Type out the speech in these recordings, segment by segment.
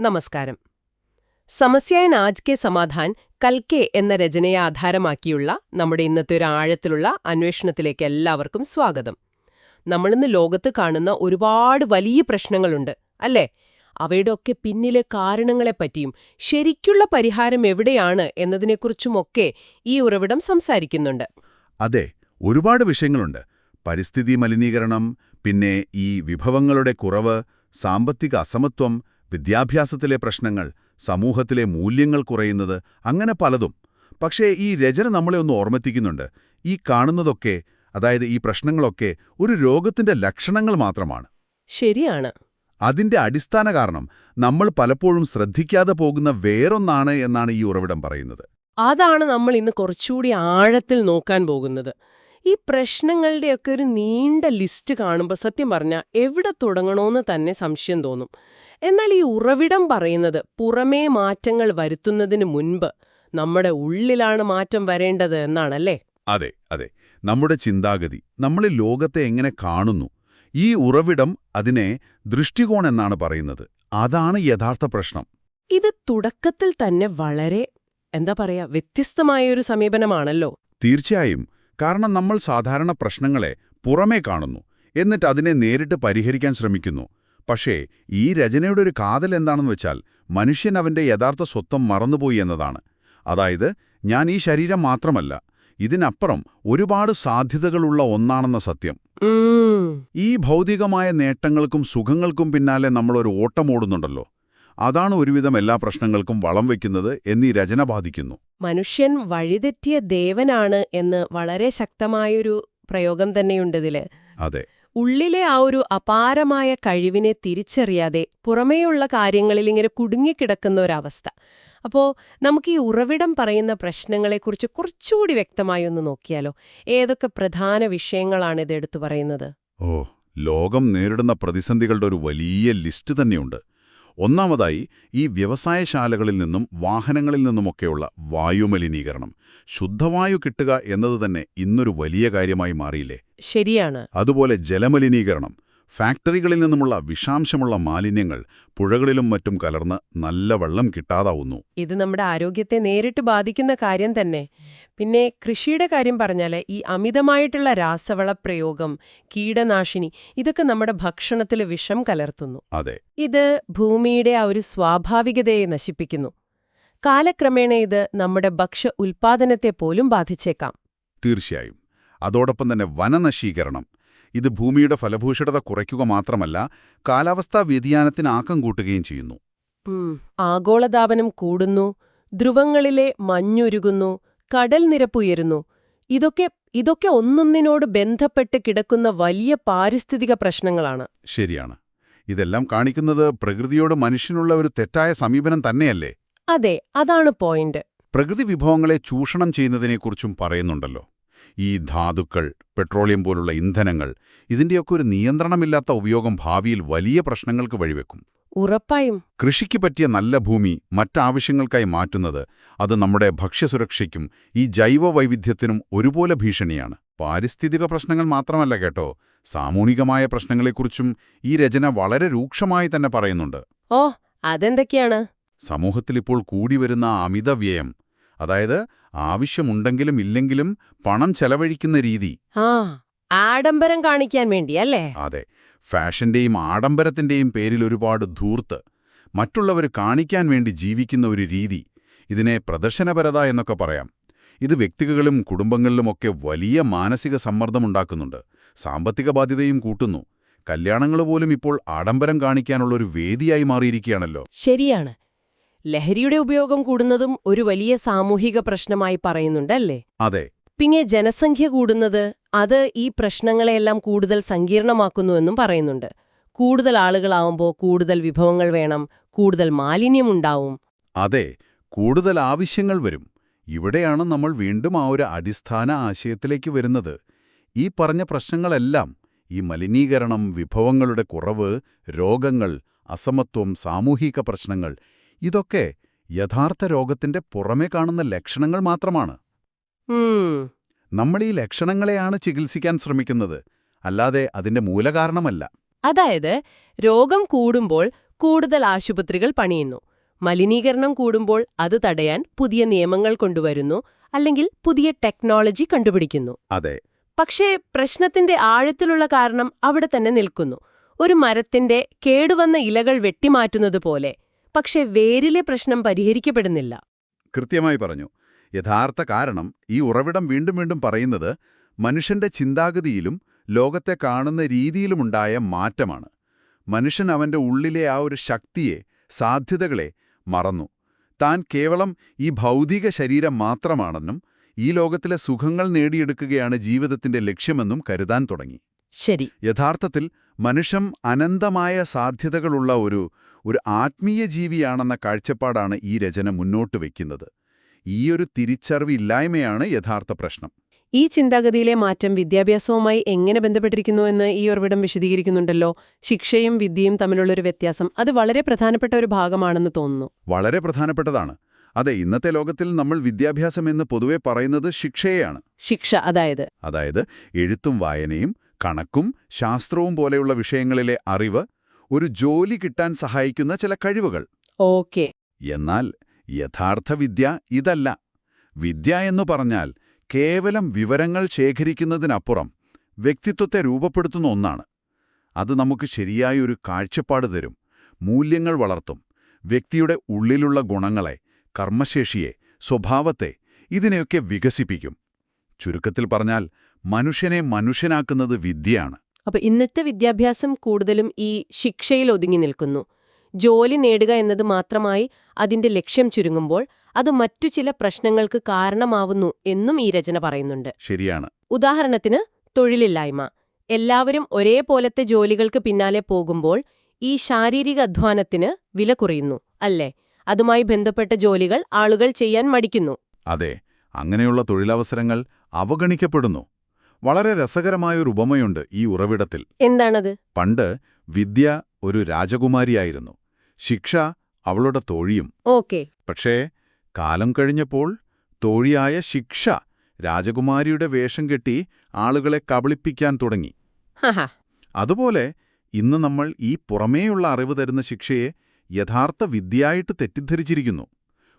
നമസ്കാരം. സമസ്യായൻ ആജ് കെ സമാധാൻ കൽക്കെ എന്ന രചനയെ ആധാരമാക്കിയുള്ള നമ്മുടെ ഇന്നത്തെ ഒരു ആഴത്തിലുള്ള അന്വേഷണത്തിലേക്ക് എല്ലാവർക്കും സ്വാഗതം. നമ്മളിന്ന് ലോകത്ത് കാണുന്ന ഒരുപാട് വലിയ പ്രശ്നങ്ങളുണ്ട് അല്ലേ? അവയുടെയൊക്കെ പിന്നിലെ കാരണങ്ങളെപ്പറ്റിയും ശരിക്കുള്ള പരിഹാരം എവിടെയാണ് എന്നതിനെക്കുറിച്ചുമൊക്കെ ഈ ഉറവിടം സംസാരിക്കുന്നുണ്ട്. അതെ ഒരുപാട് വിഷയങ്ങളുണ്ട്. പരിസ്ഥിതി മലിനീകരണം പിന്നെ ഈ വിഭവങ്ങളുടെ കുറവ് സാമ്പത്തിക അസമത്വം വിദ്യാഭ്യാസത്തിലെ പ്രശ്നങ്ങൾ സമൂഹത്തിലെ മൂല്യങ്ങൾ കുറയുന്നത് അങ്ങനെ പലതും. പക്ഷേ ഈ രചന നമ്മളെ ഒന്ന് ഓർമ്മിപ്പിക്കുന്നുണ്ട് ഈ കാണുന്നതൊക്കെ അതായത് ഈ പ്രശ്നങ്ങളൊക്കെ ഒരു രോഗത്തിന്റെ ലക്ഷണങ്ങൾ മാത്രമാണ്. ശരിയാണ്. അതിന്റെ അടിസ്ഥാന കാരണം നമ്മൾ പലപ്പോഴും ശ്രദ്ധിക്കാതെ പോകുന്ന വേറൊന്നാണ് എന്നാണ് ഈ ഉറവിടം പറയുന്നത്. അതാണ് നമ്മൾ ഇന്ന് കുറച്ചുകൂടി ആഴത്തിൽ നോക്കാൻ പോകുന്നത്. ഈ പ്രശ്നങ്ങളുടെയൊക്കെ ഒരു നീണ്ട ലിസ്റ്റ് കാണുമ്പോൾ സത്യം പറഞ്ഞാൽ എവിടെ തുടങ്ങണമെന്ന് തന്നെ സംശയം തോന്നും. എന്നാൽ ഈ ഉറവിടം പറയുന്നത് പുറമേ മാറ്റങ്ങൾ വരുത്തുന്നതിന് മുൻപ് നമ്മുടെ ഉള്ളിലാണ് മാറ്റം വരേണ്ടത് എന്നാണല്ലേ? അതെ അതെ. നമ്മുടെ ചിന്താഗതി നമ്മൾ ലോകത്തെ എങ്ങനെ കാണുന്നു ഈ ഉറവിടം അതിനെ ദൃഷ്ടികോൺ എന്നാണ് പറയുന്നത്. അതാണ് യഥാർത്ഥ പ്രശ്നം. ഇത് തുടക്കത്തിൽ തന്നെ വളരെ എന്താ പറയാ വ്യത്യസ്തമായൊരു സമീപനമാണല്ലോ. തീർച്ചയായും. കാരണം നമ്മൾ സാധാരണ പ്രശ്നങ്ങളെ പുറമേ കാണുന്നു എന്നിട്ട് അതിനെ നേരിട്ട് പരിഹരിക്കാൻ ശ്രമിക്കുന്നു. പക്ഷേ ഈ രചനയുടെ ഒരു കാതൽ എന്താണെന്ന് വെച്ചാൽ മനുഷ്യൻ അവന്റെ യഥാർത്ഥ സ്വത്വം മറന്നുപോയി എന്നതാണ്. അതായത് ഞാൻ ഈ ശരീരം മാത്രമല്ല ഇതിനപ്പുറം ഒരുപാട് സാധ്യതകളുള്ള ഒന്നാണെന്ന സത്യം. ഈ ഭൗതികമായ നേട്ടങ്ങൾക്കും സുഖങ്ങൾക്കും പിന്നാലെ നമ്മളൊരു ഓട്ടമോടുന്നുണ്ടല്ലോ. അതാണ് ഒരുവിധം എല്ലാ പ്രശ്നങ്ങൾക്കും വളം വയ്ക്കുന്നത് എന്നീ രചന ബാധിക്കുന്നു. മനുഷ്യൻ വഴിതെറ്റിയ ദേവനാണ് എന്ന് വളരെ ശക്തമായൊരു പ്രയോഗം തന്നെയുണ്ടതിൽ അതെ. ഉള്ളിലെ ആ ഒരു അപാരമായ കഴിവിനെ തിരിച്ചറിയാതെ പുറമേയുള്ള കാര്യങ്ങളിൽ ഇങ്ങനെ കുടുങ്ങിക്കിടക്കുന്ന ഒരവസ്ഥ. അപ്പോൾ നമുക്ക് ഈ ഉറവിടം പറയുന്ന പ്രശ്നങ്ങളെക്കുറിച്ച് കുറച്ചുകൂടി വ്യക്തമായി ഒന്ന് നോക്കിയാലോ? ഏതൊക്കെ പ്രധാന വിഷയങ്ങളാണ് ഇത് എടുത്തു പറയുന്നത്? ഓ ലോകം നേരിടുന്ന പ്രതിസന്ധികളുടെ ഒരു വലിയ ലിസ്റ്റ് തന്നെയുണ്ട്. ഒന്നാമതായി ഈ വ്യവസായശാലകളിൽ നിന്നും വാഹനങ്ങളിൽ നിന്നുമൊക്കെയുള്ള വായുമലിനീകരണം. ശുദ്ധവായു കിട്ടുക എന്നത് തന്നെ ഇന്നൊരു വലിയ കാര്യമായി മാറിയില്ലേ? ശരിയാണ്. അതുപോലെ ജലമലിനീകരണം. ഫാക്ടറികളിൽ നിന്നുമുള്ള വിഷാംശമുള്ള മാലിന്യങ്ങൾ പുഴകളിലും മറ്റും കലർന്ന് നല്ല വെള്ളം കിട്ടാതാവുന്നു. ഇത് നമ്മുടെ ആരോഗ്യത്തെ നേരിട്ട് ബാധിക്കുന്ന കാര്യം തന്നെ. പിന്നെ കൃഷിയുടെ കാര്യം പറഞ്ഞാൽ ഈ അമിതമായിട്ടുള്ള രാസവള പ്രയോഗം കീടനാശിനി ഇതൊക്കെ നമ്മുടെ ഭക്ഷണത്തിൽ വിഷം കലർത്തുന്നു. അതെ. ഇത് ഭൂമിയുടെ ആ ഒരു സ്വാഭാവികതയെ നശിപ്പിക്കുന്നു. കാലക്രമേണ ഇത് നമ്മുടെ ഭക്ഷ്യ ഉൽപ്പാദനത്തെ പോലും ബാധിച്ചേക്കാം. തീർച്ചയായും. അതോടൊപ്പം തന്നെ വനനശീകരണം ഇത് ഭൂമിയുടെ ഫലഭൂഷിതത കുറയ്ക്കുക മാത്രമല്ല കാലാവസ്ഥാ വ്യതിയാനത്തിന് ആക്കം കൂട്ടുകയും ചെയ്യുന്നു. ആഗോളതാപനം കൂടുന്നു ധ്രുവങ്ങളിലെ മഞ്ഞുരുകുന്നു കടൽ നിരപ്പുയരുന്നു. ഇതൊക്കെ ഇതൊക്കെ ഒന്നൊന്നിനോട് ബന്ധപ്പെട്ട് കിടക്കുന്ന വലിയ പാരിസ്ഥിതിക പ്രശ്നങ്ങളാണ്. ശരിയാണ്. ഇതെല്ലാം കാണിക്കുന്നത് പ്രകൃതിയോട് മനുഷ്യനുള്ള ഒരു തെറ്റായ സമീപനം തന്നെയല്ലേ? അതെ അതാണ് പോയിന്റ്. പ്രകൃതി വിഭവങ്ങളെ ചൂഷണം ചെയ്യുന്നതിനെക്കുറിച്ചും പറയുന്നുണ്ടല്ലോ. ഈ ധാതുക്കൾ പെട്രോളിയം പോലുള്ള ഇന്ധനങ്ങൾ ഇതിന്റെയൊക്കെ ഒരു നിയന്ത്രണമില്ലാത്ത ഉപയോഗം ഭാവിയിൽ വലിയ പ്രശ്നങ്ങൾക്ക് വഴിവെക്കും. ഉറപ്പായും. കൃഷിക്ക് പറ്റിയ നല്ല ഭൂമി മറ്റാവശ്യങ്ങൾക്കായി മാറ്റുന്നത് അത് നമ്മുടെ ഭക്ഷ്യസുരക്ഷയ്ക്കും ഈ ജൈവ വൈവിധ്യത്തിനും ഒരുപോലെ ഭീഷണിയാണ്. പാരിസ്ഥിതിക പ്രശ്നങ്ങൾ മാത്രമല്ല കേട്ടോ സാമൂഹികമായ പ്രശ്നങ്ങളെക്കുറിച്ചും ഈ രചന വളരെ രൂക്ഷമായി തന്നെ പറയുന്നുണ്ട്. ഓ അതെന്തൊക്കെയാണ്? സമൂഹത്തിലിപ്പോൾ കൂടിവരുന്ന അമിതവ്യയം അതായത് ആവശ്യമുണ്ടെങ്കിലും ഇല്ലെങ്കിലും പണം ചെലവഴിക്കുന്ന രീതി. ആ ആഡംബരം കാണിക്കാൻ വേണ്ടി അല്ലേ? അതെ ഫാഷന്റെയും ആഡംബരത്തിന്റെയും പേരിൽ ഒരുപാട് ധൂർത്ത്. മറ്റുള്ളവർ കാണിക്കാൻ വേണ്ടി ജീവിക്കുന്ന ഒരു രീതി. ഇതിനെ പ്രദർശനപരത എന്നൊക്കെ പറയാം. ഇത് വ്യക്തികളിലും കുടുംബങ്ങളിലുമൊക്കെ വലിയ മാനസിക സമ്മർദ്ദമുണ്ടാക്കുന്നുണ്ട് സാമ്പത്തിക ബാധ്യതയും കൂട്ടുന്നു. കല്യാണങ്ങൾ പോലും ഇപ്പോൾ ആഡംബരം കാണിക്കാനുള്ള ഒരു വേദിയായി മാറിയിരിക്കുകയാണല്ലോ. ശരിയാണ്. ലഹരിയുടെ ഉപയോഗം കൂടുന്നതും ഒരു വലിയ സാമൂഹിക പ്രശ്നമായി പറയുന്നുണ്ടല്ലേ? അതെ. പിന്നെ ജനസംഖ്യ കൂടുന്നത് അത് ഈ പ്രശ്നങ്ങളെയെല്ലാം കൂടുതൽ സങ്കീർണമാക്കുന്നുവെന്നും പറയുന്നുണ്ട്. കൂടുതൽ ആളുകളാവുമ്പോൾ കൂടുതൽ വിഭവങ്ങൾ വേണം കൂടുതൽ മാലിന്യമുണ്ടാവും അതെ കൂടുതൽ ആവശ്യങ്ങൾ വരും. ഇവിടെയാണ് നമ്മൾ വീണ്ടും ആ ഒരു അടിസ്ഥാന ആശയത്തിലേക്ക് വരുന്നത്. ഈ പറഞ്ഞ പ്രശ്നങ്ങളെല്ലാം ഈ മലിനീകരണം വിഭവങ്ങളുടെ കുറവ് രോഗങ്ങൾ അസമത്വം സാമൂഹിക പ്രശ്നങ്ങൾ ഇതൊക്കെ യഥാർത്ഥ രോഗത്തിന്റെ പുറമെ കാണുന്ന ലക്ഷണങ്ങൾ മാത്രമാണ്. നമ്മൾ ഈ ലക്ഷണങ്ങളെയാണ് ചികിത്സിക്കാൻ ശ്രമിക്കുന്നത്. അല്ലാതെ അതിന്റെ മൂലകാരണമല്ല. അതായത് രോഗം കൂടുമ്പോൾ കൂടുതൽ ആശുപത്രികൾ പണിയുന്നു. മലിനീകരണം കൂടുമ്പോൾ അത് തടയാൻ പുതിയ നിയമങ്ങൾ കൊണ്ടുവരുന്നു അല്ലെങ്കിൽ പുതിയ ടെക്നോളജി കണ്ടുപിടിക്കുന്നു. അതെ. പക്ഷേ പ്രശ്നത്തിന്റെ ആഴത്തിലുള്ള കാരണം അവിടെ തന്നെ നിൽക്കുന്നു. ഒരു മരത്തിന്റെ കേടുവന്ന ഇലകൾ വെട്ടിമാറ്റുന്നത് പോലെ പക്ഷേ വേരിലെ പ്രശ്നം പരിഹരിക്കപ്പെടുന്നില്ല. കൃത്യമായി പറഞ്ഞു. യഥാർത്ഥ കാരണം ഈ ഉറവിടം വീണ്ടും വീണ്ടും പറയുന്നത് മനുഷ്യന്റെ ചിന്താഗതിയിലും ലോകത്തെ കാണുന്ന രീതിയിലുമുണ്ടായ മാറ്റമാണ്. മനുഷ്യൻ അവന്റെ ഉള്ളിലെ ആ ഒരു ശക്തിയെ സാധ്യതകളെ മറന്നു. താൻ കേവലം ഈ ഭൗതിക ശരീരം മാത്രമാണെന്നും ഈ ലോകത്തിലെ സുഖങ്ങൾ നേടിയെടുക്കുകയാണ് ജീവിതത്തിന്റെ ലക്ഷ്യമെന്നും കരുതാൻ തുടങ്ങി. ശരി. യഥാർത്ഥത്തിൽ മനുഷ്യൻ അനന്തമായ സാധ്യതകളുള്ള ഒരു ഒരു ആത്മീയ ജീവിയാണെന്ന കാഴ്ചപ്പാടാണ് ഈ രചന മുന്നോട്ട് വയ്ക്കുന്നത് ഈയൊരു തിരിച്ചറിവില്ലായ്മയാണ് യഥാർത്ഥ പ്രശ്നം. ഈ ചിന്താഗതിയിലെ മാറ്റം വിദ്യാഭ്യാസവുമായി എങ്ങനെ ബന്ധപ്പെട്ടിരിക്കുന്നു എന്ന് ഈ ഉറവിടം വിശദീകരിക്കുന്നുണ്ടല്ലോ. ശിക്ഷയും വിദ്യയും തമ്മിലുള്ളൊരു വ്യത്യാസം അത് വളരെ പ്രധാനപ്പെട്ട ഒരു ഭാഗമാണെന്ന് തോന്നുന്നു. വളരെ പ്രധാനപ്പെട്ടതാണ്. അതെ ഇന്നത്തെ ലോകത്തിൽ നമ്മൾ വിദ്യാഭ്യാസം എന്ന് പൊതുവെ പറയുന്നത് ശിക്ഷയാണ് ശിക്ഷ അതായത്? അതായത് എഴുത്തും വായനയും കണക്കും ശാസ്ത്രവും പോലെയുള്ള വിഷയങ്ങളിലെ അറിവ് ഒരു ജോലി കിട്ടാൻ സഹായിക്കുന്ന ചില കഴിവുകൾ. ഓക്കെ. എന്നാൽ യഥാർത്ഥ വിദ്യ ഇതല്ല. വിദ്യ എന്നു പറഞ്ഞാൽ കേവലം വിവരങ്ങൾ ശേഖരിക്കുന്നതിനപ്പുറം വ്യക്തിത്വത്തെ രൂപപ്പെടുത്തുന്ന ഒന്നാണ്. അത് നമുക്ക് ശരിയായ ഒരു കാഴ്ചപ്പാട് തരും മൂല്യങ്ങൾ വളർത്തും വ്യക്തിയുടെ ഉള്ളിലുള്ള ഗുണങ്ങളെ കർമ്മശേഷിയെ സ്വഭാവത്തെ ഇതിനെയൊക്കെ വികസിപ്പിക്കും. ചുരുക്കത്തിൽ പറഞ്ഞാൽ മനുഷ്യനെ മനുഷ്യനാക്കുന്നത് വിദ്യയാണ്. അപ്പൊ ഇന്നത്തെ വിദ്യാഭ്യാസം കൂടുതലും ഈ ശിക്ഷയിൽ ഒതുങ്ങി നിൽക്കുന്നു. ജോലി നേടുക എന്നത് മാത്രമായി അതിന്റെ ലക്ഷ്യം ചുരുങ്ങുമ്പോൾ അത് മറ്റു ചില പ്രശ്നങ്ങൾക്ക് കാരണമാവുന്നു എന്നും ഈ രചന പറയുന്നുണ്ട്. ശരിയാണ്. ഉദാഹരണത്തിന് തൊഴിലില്ലായ്മ. എല്ലാവരും ഒരേപോലത്തെ ജോലികൾക്ക് പിന്നാലെ പോകുമ്പോൾ ഈ ശാരീരിക അധ്വാനത്തിന് വില കുറയുന്നു അല്ലേ? അതുമായി ബന്ധപ്പെട്ട ജോലികൾ ആളുകൾ ചെയ്യാൻ മടിക്കുന്നു. അതെ അങ്ങനെയുള്ള തൊഴിലവസരങ്ങൾ അവഗണിക്കപ്പെടുന്നു. വളരെ രസകരമായ ഒരു ഉപമയുണ്ട് ഈ ഉറവിടത്തിൽ. എന്താണത്? പണ്ട് വിദ്യ ഒരു രാജകുമാരിയായിരുന്നു. ശിക്ഷ അവളുടെ തോഴിയും. ഓക്കെ. പക്ഷേ കാലം കഴിഞ്ഞപ്പോൾ തോഴിയായ ശിക്ഷ രാജകുമാരിയുടെ വേഷം കെട്ടി ആളുകളെ കബളിപ്പിക്കാൻ തുടങ്ങി. അതുപോലെ ഇന്ന് നമ്മൾ ഈ പുറമേയുള്ള അറിവ് തരുന്ന ശിക്ഷയെ യഥാർത്ഥ വിദ്യയായിട്ട് തെറ്റിദ്ധരിച്ചിരിക്കുന്നു.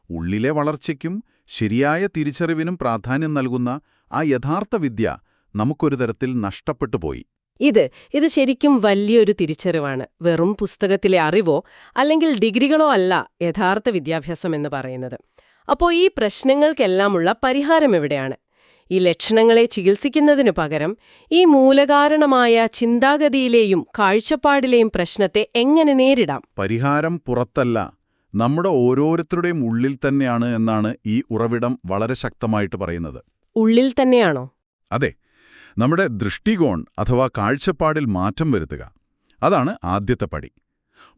ഉള്ളിലെ വളർച്ചയ്ക്കും ശരിയായ തിരിച്ചറിവിനും പ്രാധാന്യം നൽകുന്ന ആ യഥാർത്ഥ വിദ്യ നമുക്കൊരു തരത്തിൽ നഷ്ടപ്പെട്ടു പോയി. ഇത് ഇത് ശരിക്കും വലിയൊരു തിരിച്ചറിവാണ്. വെറും പുസ്തകത്തിലെ അറിവോ അല്ലെങ്കിൽ ഡിഗ്രികളോ അല്ല യഥാർത്ഥ വിദ്യാഭ്യാസം എന്ന് പറയുന്നത്. അപ്പോൾ ഈ പ്രശ്നങ്ങൾക്കെല്ലാമുള്ള പരിഹാരം എവിടെയാണ്? ഈ ലക്ഷണങ്ങളെ ചികിത്സിക്കുന്നതിനു പകരം ഈ മൂലകാരണമായ ചിന്താഗതിയിലെയും കാഴ്ചപ്പാടിലെയും പ്രശ്നത്തെ എങ്ങനെ നേരിടാം? പരിഹാരം പുറത്തല്ല നമ്മുടെ ഓരോരുത്തരുടെയും ഉള്ളിൽ തന്നെയാണ് എന്നാണ് ഈ ഉറവിടം വളരെ ശക്തമായിട്ട് പറയുന്നത്. ഉള്ളിൽ തന്നെയാണോ? അതെ. നമ്മുടെ ദൃഷ്ടികോൺ അഥവാ കാഴ്ചപ്പാടിൽ മാറ്റം വരുത്തുക. അതാണ് ആദ്യത്തെ പടി.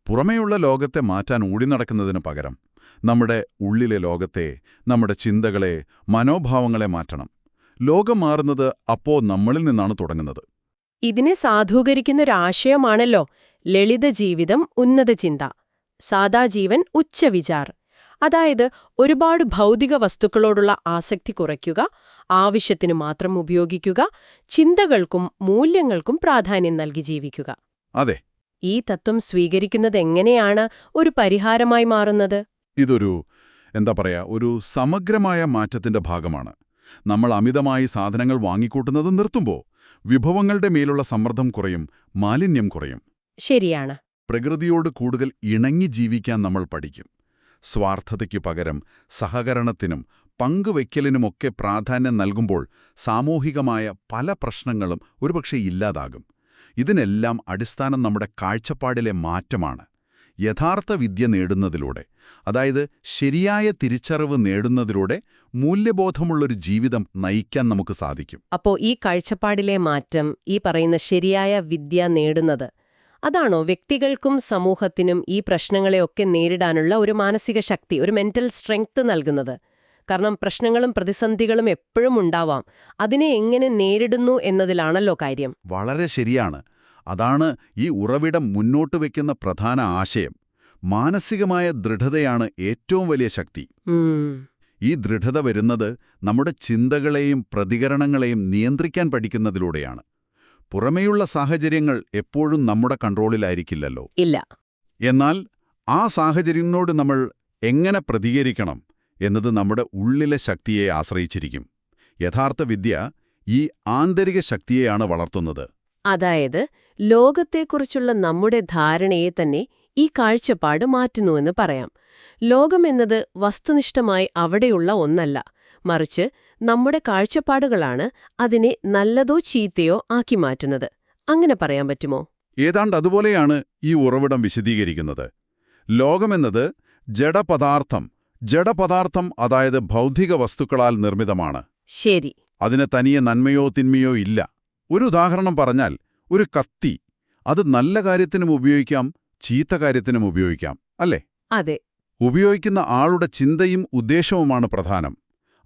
പുറമേയുള്ള ലോകത്തെ മാറ്റാൻ ഓടി നടക്കുന്നതിന് പകരം നമ്മുടെ ഉള്ളിലെ ലോകത്തെ നമ്മുടെ ചിന്തകളെ മനോഭാവങ്ങളെ മാറ്റണം. ലോകം മാറുന്നത് അപ്പോ നമ്മളിൽ നിന്നാണ് തുടങ്ങുന്നത്. ഇതിനെ സാധൂകരിക്കുന്ന ഒരാശയമാണല്ലോ ലളിത ജീവിതം ഉന്നത ചിന്ത സാദാ ജീവൻ ഉച്ചവിചാർ. അതായത് ഒരുപാട് ഭൗതിക വസ്തുക്കളോടുള്ള ആസക്തി കുറയ്ക്കുക ആവശ്യത്തിനു മാത്രം ഉപയോഗിക്കുക ചിന്തകൾക്കും മൂല്യങ്ങൾക്കും പ്രാധാന്യം നൽകി ജീവിക്കുക. അതെ. ഈ തത്വം സ്വീകരിക്കുന്നത് എങ്ങനെയാണ്? ഒരു പരിഹാരമായി മാറുന്നത്? ഇതൊരു എന്താ പറയാ ഒരു സമഗ്രമായ മാറ്റത്തിന്റെ ഭാഗമാണ്. നമ്മൾ അമിതമായി സാധനങ്ങൾ വാങ്ങിക്കൂട്ടുന്നത് നിർത്തുമ്പോൾ വിഭവങ്ങളുടെ മേലുള്ള സമ്മർദ്ദം കുറയും മാലിന്യം കുറയും. ശരിയാണ്. പ്രകൃതിയോട് കൂടുതൽ ഇണങ്ങി ജീവിക്കാൻ നമ്മൾ പഠിക്കും. സ്വാർത്ഥതയ്ക്കു പകരം സഹകരണത്തിനും പങ്കുവയ്ക്കലിനുമൊക്കെ പ്രാധാന്യം നൽകുമ്പോൾ സാമൂഹികമായ പല പ്രശ്നങ്ങളും ഒരുപക്ഷെ ഇല്ലാതാകും. ഇതിനെല്ലാം അടിസ്ഥാനം നമ്മുടെ കാഴ്ചപ്പാടിലെ മാറ്റമാണ്. യഥാർത്ഥ വിദ്യ നേടുന്നതിലൂടെ അതായത് ശരിയായ തിരിച്ചറിവ് നേടുന്നതിലൂടെ മൂല്യബോധമുള്ളൊരു ജീവിതം നയിക്കാൻ നമുക്ക് സാധിക്കും. അപ്പോൾ ഈ കാഴ്ചപ്പാടിലെ മാറ്റം ഈ പറയുന്ന ശരിയായ വിദ്യ നേടുന്നത് അതാണോ വ്യക്തികൾക്കും സമൂഹത്തിനും ഈ പ്രശ്നങ്ങളെയൊക്കെ നേരിടാനുള്ള ഒരു മാനസിക ശക്തി ഒരു മെന്റൽ സ്ട്രെങ്ത് നൽകുന്നത്? കാരണം പ്രശ്നങ്ങളും പ്രതിസന്ധികളും എപ്പോഴും ഉണ്ടാവാം. അതിനെ എങ്ങനെ നേരിടുന്നു എന്നതിലാണല്ലോ കാര്യം. വളരെ ശരിയാണ്. അതാണ് ഈ ഉറവിടം മുന്നോട്ട് വയ്ക്കുന്ന പ്രധാന ആശയം. മാനസികമായ ദൃഢതയാണ് ഏറ്റവും വലിയ ശക്തി. ഈ ദൃഢത വരുന്നത് നമ്മുടെ ചിന്തകളെയും പ്രതികരണങ്ങളെയും നിയന്ത്രിക്കാൻ പഠിക്കുന്നതിലൂടെയാണ്. പുറമേയുള്ള സാഹചര്യങ്ങൾ എപ്പോഴും നമ്മുടെ കൺട്രോളിലായിരിക്കില്ലല്ലോ. ഇല്ല. എന്നാൽ ആ സാഹചര്യങ്ങളോട് നമ്മൾ എങ്ങനെ പ്രതികരിക്കണം എന്നത് നമ്മുടെ ഉള്ളിലെ ശക്തിയെ ആശ്രയിച്ചിരിക്കും. യഥാർത്ഥ വിദ്യ ഈ ആന്തരിക ശക്തിയെയാണ് വളർത്തുന്നത്. അതായത് ലോകത്തെക്കുറിച്ചുള്ള നമ്മുടെ ധാരണയെ തന്നെ ഈ കാഴ്ചപ്പാട് മാറ്റുന്നുവെന്ന് പറയാം. ലോകമെന്നത് വസ്തുനിഷ്ഠമായി അവിടെയുള്ള ഒന്നല്ല. മറിച്ച് നമ്മുടെ കാഴ്ചപ്പാടുകളാണ് അതിനെ നല്ലതോ ചീത്തയോ ആക്കി മാറ്റുന്നത്. അങ്ങനെ പറയാൻ പറ്റുമോ? ഏതാണ്ട് അതുപോലെയാണ് ഈ ഉറവിടം വിശദീകരിക്കുന്നത്. ലോകമെന്നത് ജഡപദാർത്ഥം ജഡപദാർത്ഥം അതായത് ഭൗതിക വസ്തുക്കളാൽ നിർമ്മിതമാണ്. ശരി. അതിന് തനിയെ നന്മയോ തിന്മയോ ഇല്ല. ഒരു ഉദാഹരണം പറഞ്ഞാൽ ഒരു കത്തി അത് നല്ല കാര്യത്തിനും ഉപയോഗിക്കാം ചീത്ത കാര്യത്തിനും ഉപയോഗിക്കാം അല്ലേ? അതെ. ഉപയോഗിക്കുന്ന ആളുടെ ചിന്തയും ഉദ്ദേശവുമാണ് പ്രധാനം.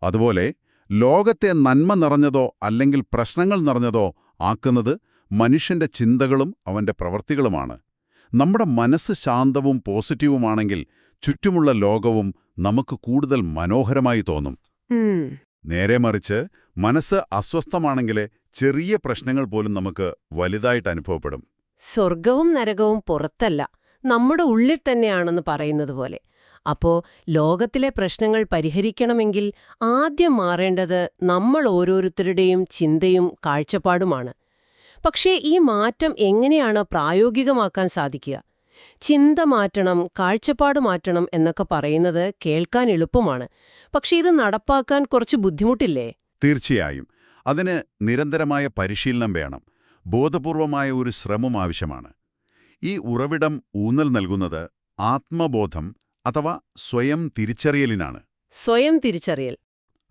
അതുപോലെ ലോകത്തെ നന്മ നിറഞ്ഞതോ അല്ലെങ്കിൽ പ്രശ്നങ്ങൾ നിറഞ്ഞതോ ആക്കുന്നത് മനുഷ്യന്റെ ചിന്തകളും അവന്റെ പ്രവൃത്തികളുമാണ് നമ്മുടെ മനസ്സ് ശാന്തവും പോസിറ്റീവുമാണെങ്കിൽ ചുറ്റുമുള്ള ലോകവും നമുക്ക് കൂടുതൽ മനോഹരമായി തോന്നും. നേരെ മറിച്ച് മനസ്സ് അസ്വസ്ഥമാണെങ്കിൽ ചെറിയ പ്രശ്നങ്ങൾ പോലും നമുക്ക് വലുതായിട്ട് അനുഭവപ്പെടും. സ്വർഗവും നരകവും പുറത്തല്ല. നമ്മുടെ ഉള്ളിൽ തന്നെയാണെന്ന് പറയുന്നത് പോലെ. അപ്പോ ലോകത്തിലെ പ്രശ്നങ്ങൾ പരിഹരിക്കണമെങ്കിൽ ആദ്യം മാറേണ്ടത് നമ്മൾ ഓരോരുത്തരുടെയും ചിന്തയും കാഴ്ചപ്പാടുമാണ്. പക്ഷേ ഈ മാറ്റം എങ്ങനെയാണ് പ്രായോഗികമാക്കാൻ സാധിക്കുക? ചിന്ത മാറ്റണം കാഴ്ചപ്പാട് മാറ്റണം എന്നൊക്കെ പറയുന്നത് കേൾക്കാൻ എളുപ്പമാണ്. പക്ഷേ ഇത് നടപ്പാക്കാൻ കുറച്ച് ബുദ്ധിമുട്ടില്ലേ? തീർച്ചയായും. അതിന് നിരന്തരമായ പരിശീലനം വേണം. ബോധപൂർവമായ ഒരു ശ്രമം ആവശ്യമാണ്. ഈ ഉറവിടം ഊന്നൽ നൽകുന്നത് ആത്മബോധം അഥവാ സ്വയം തിരിച്ചറിയലിനാണ്. സ്വയം തിരിച്ചറിയൽ.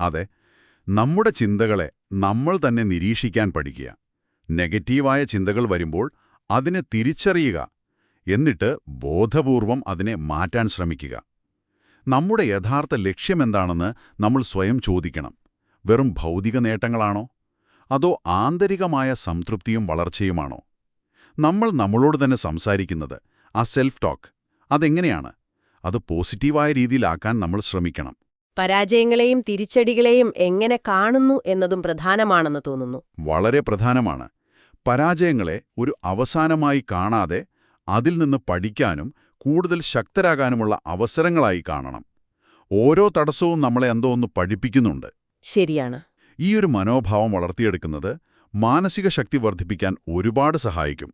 അതെ നമ്മുടെ ചിന്തകളെ നമ്മൾ തന്നെ നിരീക്ഷിക്കാൻ പഠിക്കുക. നെഗറ്റീവായ ചിന്തകൾ വരുമ്പോൾ അതിനെ തിരിച്ചറിയുക എന്നിട്ട് ബോധപൂർവം അതിനെ മാറ്റാൻ ശ്രമിക്കുക. നമ്മുടെ യഥാർത്ഥ ലക്ഷ്യമെന്താണെന്ന് നമ്മൾ സ്വയം ചോദിക്കണം. വെറും ഭൗതിക നേട്ടങ്ങളാണോ? അതോ ആന്തരികമായ സംതൃപ്തിയും വളർച്ചയുമാണോ? നമ്മൾ നമ്മളോട് തന്നെ സംസാരിക്കുന്നത് ആ സെൽഫ് ടോക്ക് അതെങ്ങനെയാണ്? അത് പോസിറ്റീവായ രീതിയിലാക്കാൻ നമ്മൾ ശ്രമിക്കണം. പരാജയങ്ങളെയും തിരിച്ചടികളെയും എങ്ങനെ കാണുന്നു എന്നതും പ്രധാനമാണെന്ന് തോന്നുന്നു. വളരെ പ്രധാനമാണ്. പരാജയങ്ങളെ ഒരു അവസാനമായി കാണാതെ അതിൽ നിന്ന് പഠിക്കാനും കൂടുതൽ ശക്തരാകാനുമുള്ള അവസരങ്ങളായി കാണണം. ഓരോ തടസ്സവും നമ്മളെ എന്തോ ഒന്ന് പഠിപ്പിക്കുന്നുണ്ട്. ശരിയാണ്. ഈ ഒരു മനോഭാവം വളർത്തിയെടുക്കുന്നത് മാനസിക ശക്തി വർദ്ധിപ്പിക്കാൻ ഒരുപാട് സഹായിക്കും.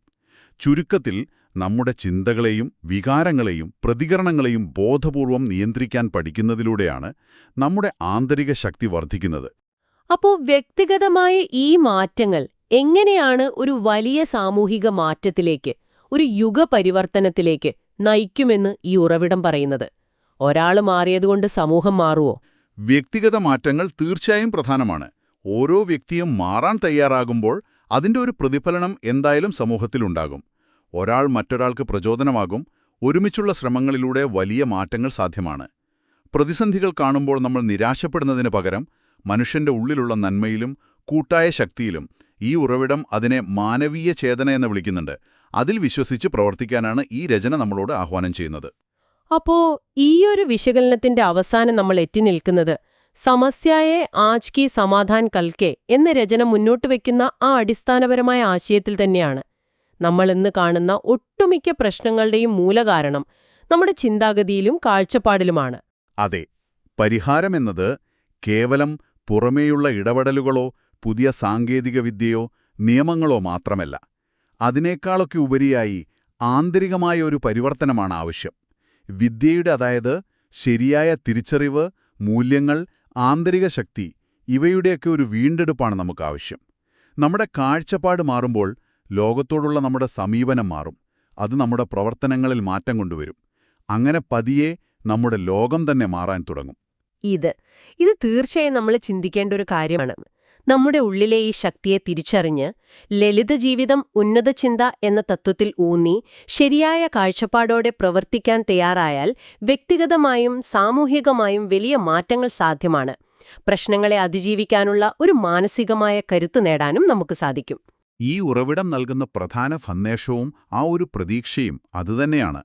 ചുരുക്കത്തിൽ നമ്മുടെ ചിന്തകളെയും വികാരങ്ങളെയും പ്രതികരണങ്ങളെയും ബോധപൂർവം നിയന്ത്രിക്കാൻ പഠിക്കുന്നതിലൂടെയാണ് നമ്മുടെ ആന്തരിക ശക്തി വർദ്ധിക്കുന്നത്. അപ്പോ വ്യക്തിഗതമായ ഈ മാറ്റങ്ങൾ എങ്ങനെയാണ് ഒരു വലിയ സാമൂഹിക മാറ്റത്തിലേക്ക് ഒരു യുഗപരിവർത്തനത്തിലേക്ക് നയിക്കുമെന്ന് ഈ ഉറവിടം പറയുന്നത്? ഒരാൾ മാറിയതുകൊണ്ട് സമൂഹം മാറുവോ? വ്യക്തിഗത മാറ്റങ്ങൾ തീർച്ചയായും പ്രധാനമാണ്. ഓരോ വ്യക്തിയും മാറാൻ തയ്യാറാകുമ്പോൾ അതിന്റെ ഒരു പ്രതിഫലനം എന്തായാലും സമൂഹത്തിലുണ്ടാകും. ഒരാൾ മറ്റൊരാൾക്ക് പ്രചോദനമാകും ഒരുമിച്ചുള്ള ശ്രമങ്ങളിലൂടെ വലിയ മാറ്റങ്ങൾ സാധ്യമാണ്. പ്രതിസന്ധികൾ കാണുമ്പോൾ നമ്മൾ നിരാശപ്പെടുന്നതിന് പകരം മനുഷ്യന്റെ ഉള്ളിലുള്ള നന്മയിലും കൂട്ടായ ശക്തിയിലും ഈ ഉറവിടം അതിനെ മാനവീയ ചേതന എന്ന് വിളിക്കുന്നുണ്ട്. അതിൽ വിശ്വസിച്ച് പ്രവർത്തിക്കാനാണ് ഈ രചന നമ്മളോട് ആഹ്വാനം ചെയ്യുന്നത്. അപ്പോ ഈയൊരു വിശകലനത്തിന്റെ അവസാനം നമ്മൾ എത്തി നിൽക്കുന്നത് സമസ്യയെ ആജ് കി സമാധാൻ കൽക്കെ എന്ന രചന മുന്നോട്ട് വയ്ക്കുന്ന ആ അടിസ്ഥാനപരമായ ആശയത്തിൽ തന്നെയാണ്. നമ്മൾ ഇന്ന് കാണുന്ന ഒട്ടുമിക്ക പ്രശ്നങ്ങളുടെയും മൂലകാരണം നമ്മുടെ ചിന്താഗതിയിലും കാഴ്ചപ്പാടിലുമാണ്. അതെ പരിഹാരമെന്നത് കേവലം പുറമേയുള്ള ഇടപെടലുകളോ പുതിയ സാങ്കേതിക വിദ്യയോ നിയമങ്ങളോ മാത്രമല്ല അതിനേക്കാളൊക്കെ ഉപരിയായി ആന്തരികമായ ഒരു പരിവർത്തനമാണ് ആവശ്യം. വിദ്യയുടെ അതായത് ശരിയായ തിരിച്ചറിവ് മൂല്യങ്ങൾ ആന്തരിക ശക്തി ഇവയുടെയൊക്കെ ഒരു വീണ്ടെടുപ്പാണ് നമുക്ക് ആവശ്യം. നമ്മുടെ കാഴ്ചപ്പാട് മാറുമ്പോൾ ലോകത്തോടുള്ള നമ്മുടെ സമീപനം മാറും. അത് നമ്മുടെ പ്രവർത്തനങ്ങളിൽ മാറ്റം കൊണ്ടുവരും. അങ്ങനെ പതിയെ നമ്മുടെ ലോകം തന്നെ മാറാൻ തുടങ്ങും. ഇത് ഇത് തീർച്ചയായും നമ്മൾ ചിന്തിക്കേണ്ട ഒരു കാര്യമാണ്. നമ്മുടെ ഉള്ളിലെ ഈ ശക്തിയെ തിരിച്ചറിഞ്ഞ് ലളിത ജീവിതം ഉന്നത ചിന്ത എന്ന തത്വത്തിൽ ഊന്നി ശരിയായ കാഴ്ചപ്പാടോടെ പ്രവർത്തിക്കാൻ തയ്യാറായാൽ വ്യക്തിഗതമായും സാമൂഹികമായും വലിയ മാറ്റങ്ങൾ സാധ്യമാണ്. പ്രശ്നങ്ങളെ അതിജീവിക്കാനുള്ള ഒരു മാനസികമായ കരുത്ത് നേടാനും നമുക്ക് സാധിക്കും. ഈ ഉറവിടം നൽകുന്ന പ്രധാന സന്ദേശവും ആ ഒരു പ്രതീക്ഷയും അതുതന്നെയാണ്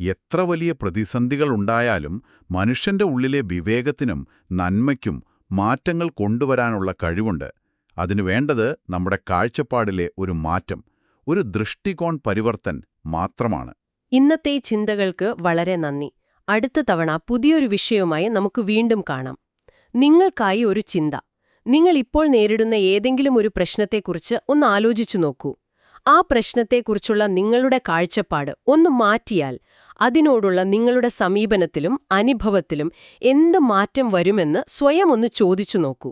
എത്ര വലിയ പ്രതിസന്ധികൾ ഉണ്ടായാലും മനുഷ്യന്റെ ഉള്ളിലെ വിവേകത്തിനും നന്മയ്ക്കും മാറ്റങ്ങൾ കൊണ്ടുവരാനുള്ള കഴിവുണ്ട്. അതിനു വേണ്ടത് നമ്മുടെ കാഴ്ചപ്പാടിലെ ഒരു മാറ്റം ഒരു ദൃഷ്ടികോൺ പരിവർത്തൻ മാത്രമാണ്. ഇന്നത്തെ ചിന്തകൾക്ക് വളരെ നന്ദി. അടുത്ത തവണ പുതിയൊരു വിഷയവുമായി നമുക്ക് വീണ്ടും കാണാം. നിങ്ങൾക്കായി ഒരു ചിന്ത. നിങ്ങൾ ഇപ്പോൾ നേരിടുന്ന ഏതെങ്കിലും ഒരു പ്രശ്നത്തെക്കുറിച്ച് ഒന്ന് ആലോചിച്ചു നോക്കൂ. ആ പ്രശ്നത്തെക്കുറിച്ചുള്ള നിങ്ങളുടെ കാഴ്ചപ്പാട് ഒന്ന് മാറ്റിയാൽ അതിനോടുള്ള നിങ്ങളുടെ സമീപനത്തിലും അനുഭവത്തിലും എന്ത് മാറ്റം വരുമെന്ന് സ്വയം ഒന്ന് ചോദിച്ചു നോക്കൂ.